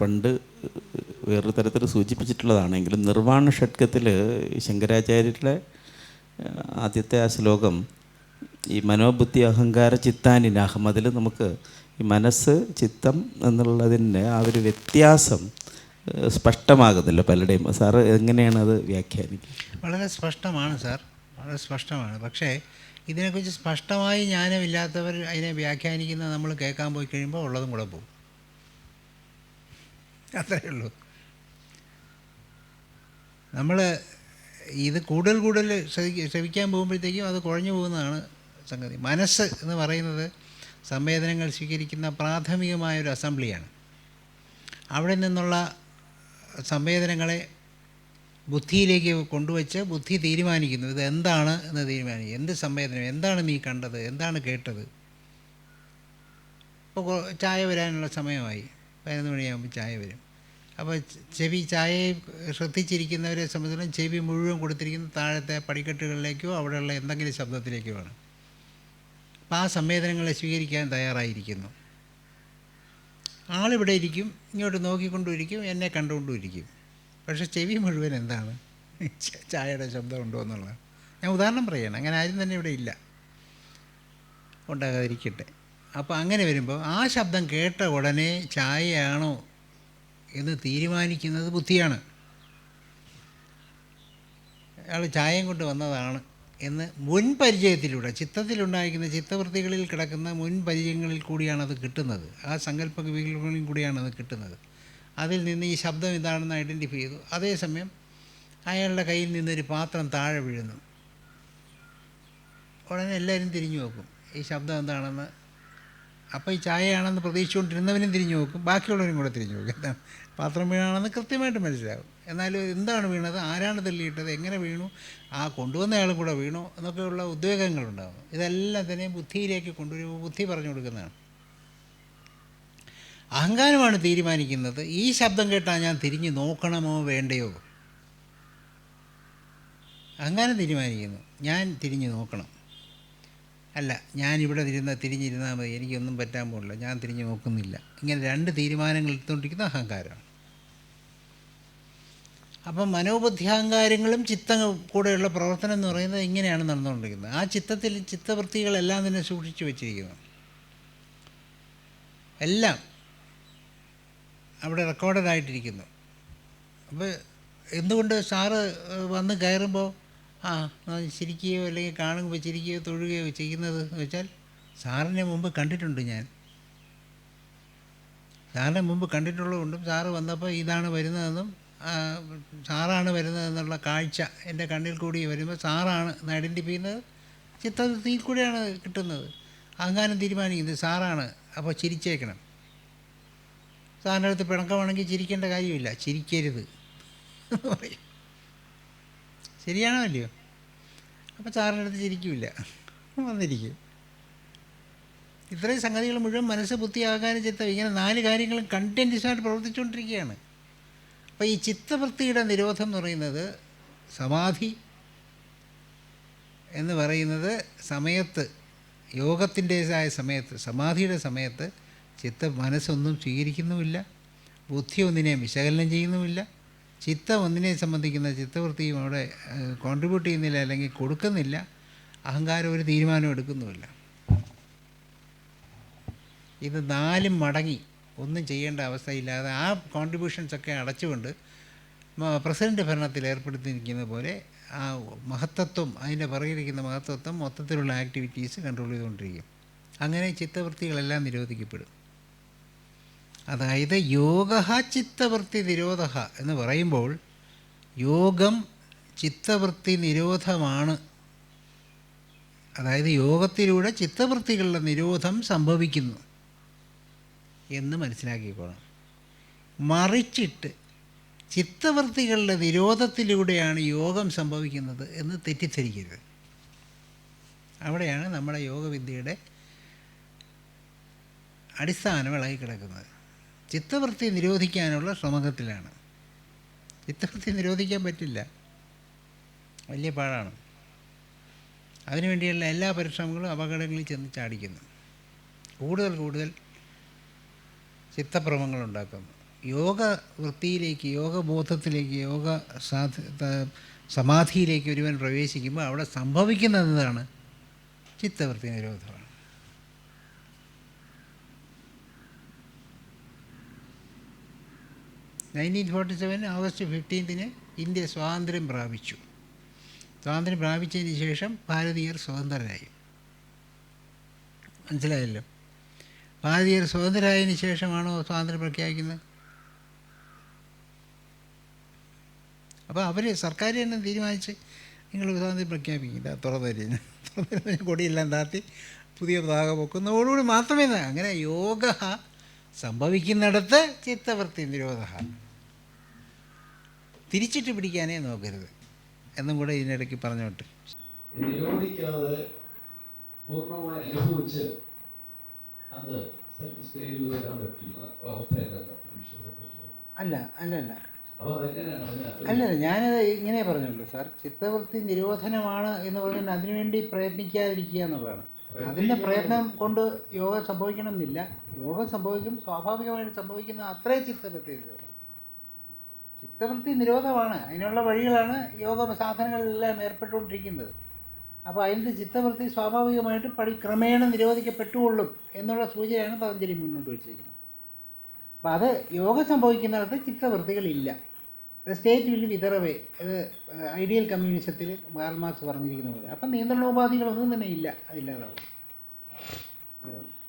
പണ്ട് വേറൊരു തരത്തിൽ സൂചിപ്പിച്ചിട്ടുള്ളതാണെങ്കിലും നിർവാണ ഷഡ്കത്തിൽ ശങ്കരാചാര്യരുടെ ആദ്യത്തെ ആ ശ്ലോകം ഈ മനോബുദ്ധി അഹങ്കാര ചിത്താനിനാഹം അതിൽ നമുക്ക് ഈ മനസ്സ് ചിത്തം എന്നുള്ളതിന്റെ ആ ഒരു വ്യത്യാസം സ്പഷ്ടമാകുന്നില്ല പലരുടെയും. സാറ് എങ്ങനെയാണ് അത് വ്യാഖ്യാനിക്കുന്നത്? വളരെ സ്പഷ്ടമാണ് സാർ. വളരെ സ്പഷ്ടമാണ്. പക്ഷേ ഇതിനെക്കുറിച്ച് സ്പഷ്ടമായി ജ്ഞാനമില്ലാത്തവർ അതിനെ വ്യാഖ്യാനിക്കുന്നത് നമ്മൾ കേൾക്കാൻ പോയി കഴിയുമ്പോൾ ഉള്ളതും കൂടെ പോകും. അത്രയേ ഉള്ളൂ. നമ്മൾ ഇത് കൂടുതൽ കൂടുതൽ ശ്രവിക്ക ശ്രവിക്കാൻ പോകുമ്പോഴത്തേക്കും അത് കുഴഞ്ഞു പോകുന്നതാണ് സംഗതി. മനസ്സ് എന്ന് പറയുന്നത് സംവേദനങ്ങൾ സ്വീകരിക്കുന്ന പ്രാഥമികമായ ഒരു അസംബ്ലിയാണ്. അവിടെ നിന്നുള്ള സംവേദനങ്ങളെ ബുദ്ധിയിലേക്ക് കൊണ്ടുവച്ച് ബുദ്ധി തീരുമാനിക്കുന്നു. ഇത് എന്താണ് എന്ന് തീരുമാനിക്കും എന്ത് സംവേദനം എന്താണ് നീ കണ്ടത് എന്താണ് കേട്ടത്? ഇപ്പോൾ ചായ വരാനുള്ള സമയമായി. പതിനൊന്ന് മണിയാകുമ്പോൾ ചായ വരും. അപ്പോൾ ചെവി ചായയും ശ്രദ്ധിച്ചിരിക്കുന്നവരെ സംബന്ധിച്ചിടത്തോളം ചെവി മുഴുവൻ കൊടുത്തിരിക്കുന്ന താഴത്തെ പടിക്കെട്ടുകളിലേക്കോ അവിടെയുള്ള എന്തെങ്കിലും ശബ്ദത്തിലേക്കോ ആണ്. അപ്പോൾ ആ സംവേദനങ്ങളെ സ്വീകരിക്കാൻ തയ്യാറായിരിക്കുന്നു. ആളിവിടെ ഇരിക്കും ഇങ്ങോട്ട് നോക്കിക്കൊണ്ടും ഇരിക്കും എന്നെ കണ്ടുകൊണ്ടും ഇരിക്കും പക്ഷെ ചെവി മുഴുവൻ എന്താണ്? ചായയുടെ ശബ്ദം ഉണ്ടോ എന്നുള്ളത്. ഞാൻ ഉദാഹരണം പറയണം അങ്ങനെ ആരും തന്നെ ഇവിടെ ഇല്ല. ഉണ്ടാകാതിരിക്കട്ടെ. അപ്പോൾ അങ്ങനെ വരുമ്പോൾ ആ ശബ്ദം കേട്ട ഉടനെ ചായയാണോ എന്ന് തീരുമാനിക്കുന്നത് ബുദ്ധിയാണ്. അയാൾ ചായയും കൊണ്ട് വന്നതാണ് എന്ന് മുൻപരിചയത്തിലൂടെ ചിത്തത്തിലുണ്ടായിരിക്കുന്ന ചിത്തവൃത്തികളിൽ കിടക്കുന്ന മുൻപരിചയങ്ങളിൽ കൂടിയാണ് അത് കിട്ടുന്നത്. ആ സങ്കല്പ വികല്പങ്ങളിൽ കൂടിയാണ് അത് കിട്ടുന്നത്. അതിൽ നിന്ന് ഈ ശബ്ദം ഇതാണെന്ന് ഐഡന്റിഫൈ ചെയ്തു. അതേസമയം അയാളുടെ കയ്യിൽ നിന്നൊരു പാത്രം താഴെ വീഴുന്നു. ഉടനെ എല്ലാവരും തിരിഞ്ഞു നോക്കും. ഈ ശബ്ദം എന്താണെന്ന് അപ്പോൾ ഈ ചായയാണെന്ന് പ്രതീക്ഷിച്ചുകൊണ്ടിരുന്നവനും തിരിഞ്ഞു നോക്കും. ബാക്കിയുള്ളവരും കൂടെ തിരിഞ്ഞു നോക്കും. എന്താണ്? പാത്രം വീണാണെന്ന് കൃത്യമായിട്ട് മനസ്സിലാവും. എന്നാലും എന്താണ് വീണത്? ആരാണ് തെല്ലിയിട്ടത് എങ്ങനെ വീണു? ആ കൊണ്ടുവന്നയാളും കൂടെ വീണു എന്നൊക്കെയുള്ള ഉദ്വേഗങ്ങളുണ്ടാകും ഇതെല്ലാം തന്നെ ബുദ്ധിയിലേക്ക് കൊണ്ടുവരുമ്പോൾ ബുദ്ധി പറഞ്ഞു കൊടുക്കുന്നതാണ്. അഹങ്കാരമാണ് തീരുമാനിക്കുന്നത്. ഈ ശബ്ദം കേട്ടാൽ ഞാൻ തിരിഞ്ഞു നോക്കണമോ വേണ്ടയോ? അഹങ്കാരം തീരുമാനിക്കുന്നു. ഞാൻ തിരിഞ്ഞു നോക്കണം. അല്ല ഞാനിവിടെ തിരുന്ന തിരിഞ്ഞിരുന്നാൽ മതി. എനിക്കൊന്നും പറ്റാൻ പോകില്ല ഞാൻ തിരിഞ്ഞ് നോക്കുന്നില്ല. ഇങ്ങനെ രണ്ട് തീരുമാനങ്ങൾ എടുത്തുകൊണ്ടിരിക്കുന്ന അഹങ്കാരമാണ് അപ്പം മനോബുദ്ധിയാഹങ്കാരങ്ങളും ചിത്ത കൂടെയുള്ള പ്രവർത്തനം എന്ന് പറയുന്നത് ഇങ്ങനെയാണ് നടന്നുകൊണ്ടിരിക്കുന്നത്. ആ ചിത്തത്തിൽ ചിത്തവൃത്തികളെല്ലാം തന്നെ സൂക്ഷിച്ചു വെച്ചിരിക്കുന്നു. എല്ലാം അവിടെ റെക്കോർഡഡ് ആയിട്ടിരിക്കുന്നു. അപ്പോൾ എന്തുകൊണ്ട് സാറ് വന്ന് കയറുമ്പോൾ ആ ചിരിക്കുകയോ അല്ലെങ്കിൽ കാണുമ്പോൾ ചിരിക്കുകയോ തൊഴുകയോ ചെയ്യുന്നത് എന്ന് വെച്ചാൽ സാറിനെ മുമ്പ് കണ്ടിട്ടുണ്ട് ഞാൻ. സാറിനെ മുമ്പ് കണ്ടിട്ടുള്ളതുകൊണ്ടും സാറ് വന്നപ്പോൾ ഇതാണ് വരുന്നതെന്നും സാറാണ് വരുന്നതെന്നുള്ള കാഴ്ച എന്റെ കണ്ണിൽ കൂടി വരുമ്പോൾ സാറാണ് എന്ന് ഐഡന്റിഫൈ ചെയ്യുന്നത് ചിത്രത്തിൽ കൂടിയാണ് കിട്ടുന്നത്. അഹങ്കാരം തീരുമാനിക്കുന്നത് സാറാണ്. അപ്പോൾ ചിരിച്ചേക്കണം. സാറിന്റെ അടുത്ത് പിണക്കമാണെങ്കിൽ ചിരിക്കേണ്ട കാര്യമില്ല. ചിരിക്കരുത് എന്ന് പറയും. ശരിയാണോ അല്ലയോ അപ്പോൾ സാറിന്റെ അടുത്ത് ചിരിക്കില്ല. വന്നിരിക്കും. ഇത്രയും സംഗതികൾ മുഴുവൻ മനസ്സ് ബുദ്ധി ആകാനും ചിത്തം ഇങ്ങനെ നാല് കാര്യങ്ങളും കണ്ടിന്യൂസായിട്ട് പ്രവർത്തിച്ചുകൊണ്ടിരിക്കുകയാണ്. അപ്പോൾ ഈ ചിത്തവൃത്തിയുടെ നിരോധം എന്ന് പറയുന്നത് സമാധി എന്ന് പറയുന്നത് സമയത്ത് യോഗത്തിന്റേതായ സമയത്ത് സമാധിയുടെ സമയത്ത് ചിത്ത മനസ്സൊന്നും സ്വീകരിക്കുന്നുമില്ല. ബുദ്ധി ഒന്നിനെ വിശകലനം ചെയ്യുന്നുമില്ല. ചിത്തം ഒന്നിനെ സംബന്ധിക്കുന്ന ചിത്തവൃത്തിയും അവിടെ കോൺട്രിബ്യൂട്ട് ചെയ്യുന്നില്ല അല്ലെങ്കിൽ കൊടുക്കുന്നില്ല. അഹങ്കാരം ഒരു തീരുമാനം എടുക്കുന്നുമില്ല. ഇത് നാലും മടങ്ങി. ഒന്നും ചെയ്യേണ്ട അവസ്ഥയില്ലാതെ ആ കോൺട്രിബ്യൂഷൻസ് ഒക്കെ അടച്ചുകൊണ്ട് പ്രസിഡന്റ് ഭരണത്തിൽ ഏർപ്പെടുത്തിയിരിക്കുന്ന പോലെ ആ മഹത്തത്വം അതിന്റെ പുറകിലിരിക്കുന്ന മഹത്തത്വം മൊത്തത്തിലുള്ള ആക്ടിവിറ്റീസ് കൺട്രോൾ ചെയ്തുകൊണ്ടിരിക്കും. അങ്ങനെ ചിത്തവൃത്തികളെല്ലാം നിരോധിക്കപ്പെടും. അതായത് യോഗ ചിത്തവൃത്തി നിരോധ എന്ന് പറയുമ്പോൾ യോഗം ചിത്തവൃത്തി നിരോധമാണ്. അതായത് യോഗത്തിലൂടെ ചിത്തവൃത്തികളുടെ നിരോധം സംഭവിക്കുന്നു എന്ന് മനസ്സിലാക്കിക്കോണം. മറിച്ചിട്ട് ചിത്തവൃത്തികളുടെ നിരോധത്തിലൂടെയാണ് യോഗം സംഭവിക്കുന്നത് എന്ന് തെറ്റിദ്ധരിക്കരുത്. അവിടെയാണ് നമ്മുടെ യോഗവിദ്യയുടെ അടിസ്ഥാനം ഇളകി കിടക്കുന്നത് ചിത്തവൃത്തി നിരോധിക്കാനുള്ള ശ്രമത്തിലാണ്. ചിത്തവൃത്തി നിരോധിക്കാൻ പറ്റില്ല. വലിയ പാടാണ്. അതിനുവേണ്ടിയുള്ള എല്ലാ പരിശ്രമങ്ങളും അപകടങ്ങളിൽ ചെന്ന് ചാടിക്കുന്നു. കൂടുതൽ കൂടുതൽ ചിത്തഭ്രമങ്ങൾ ഉണ്ടാക്കുന്നു. യോഗ വൃത്തിയിലേക്ക് യോഗബോധത്തിലേക്ക് യോഗ സാധ സമാധിയിലേക്ക് ഒരുവൻ പ്രവേശിക്കുമ്പോൾ അവിടെ സംഭവിക്കുന്നതാണ് ചിത്തവൃത്തി നിരോധമാണ് നയന്റീൻ ഫോർട്ടി സെവൻ ഓഗസ്റ്റ് ഫിഫ്റ്റീൻത്തിന് ഇന്ത്യ സ്വാതന്ത്ര്യം പ്രാപിച്ചു. സ്വാതന്ത്ര്യം പ്രാപിച്ചതിന് ശേഷം ഭാരതീയർ സ്വതന്ത്രരായി. മനസ്സിലായല്ലോ? ഭാരതീയർ സ്വതന്ത്രരായതിനു ശേഷമാണോ സ്വാതന്ത്ര്യം പ്രഖ്യാപിക്കുന്നത്? അപ്പോൾ അവർ സർക്കാർ തന്നെ തീരുമാനിച്ച് നിങ്ങൾ സ്വാതന്ത്ര്യം പ്രഖ്യാപിക്കില്ല തുറന്നരിഞ്ഞ് തുറന്നരിഞ്ഞ് കൊടിയെല്ലാം താത്തി പുതിയ പതാക പൊക്കുന്നതോടുകൂടി മാത്രമേ അങ്ങനെ യോഗ സംഭവിക്കുന്നിടത്ത് ചിത്തവൃത്തി നിരോധ തിരിച്ചിട്ട് പിടിക്കാനേ നോക്കരുത്. എന്നും കൂടെ ഇതിനിടയ്ക്ക് പറഞ്ഞോട്ട്. നിരോധിക്കാതെ പൂർണമായി അനുഭവിച്ച് അത് സ്റ്റേ ചെയ്ത് വരാൻ പറ്റുന്ന അവസ്ഥയല്ലല്ലോ. മനുഷ്യ അല്ല അല്ല അല്ല അപ്പോൾ അതെങ്ങനെയാണ് അതിന് അല്ല ഞാനത് ഇങ്ങനെ പറഞ്ഞുള്ളൂ. സാർ ചിത്തവൃത്തി നിരോധനമാണ് എന്ന് പറഞ്ഞാൽ അതിനുവേണ്ടി പ്രയത്നിക്കാതിരിക്കുക എന്നുള്ളതാണ്. അതിന്റെ പ്രയത്നം കൊണ്ട് യോഗം സംഭവിക്കണമെന്നില്ല. യോഗ സംഭവിക്കും സ്വാഭാവികമായിട്ട് സംഭവിക്കുന്ന അത്രയും ചിത്തവൃത്തി നിരോധം ചിത്തവൃത്തി നിരോധമാണ്. അതിനുള്ള വഴികളാണ് യോഗ സാധനങ്ങളിലെല്ലാം ഏർപ്പെട്ടുകൊണ്ടിരിക്കുന്നത്. അപ്പോൾ അതിന്റെ ചിത്തവൃത്തി സ്വാഭാവികമായിട്ട് പടി ക്രമേണ നിരോധിക്കപ്പെട്ടുകൊള്ളും എന്നുള്ള സൂചനയാണ് പതഞ്ജലി മുന്നോട്ട് വെച്ചിരിക്കുന്നത്. അപ്പോൾ അത് യോഗ സംഭവിക്കുന്നിടത്ത് ചിത്തവൃത്തികളില്ല. State will wither away. അത് ഐഡിയൽ കമ്മ്യൂണിസത്തിൽ കാൽമാർക്സ് പറഞ്ഞിരിക്കുന്ന പോലെ. അപ്പം നിയന്ത്രണോപാധികളൊന്നും തന്നെ ഇല്ല. അതില്ലാതാവും.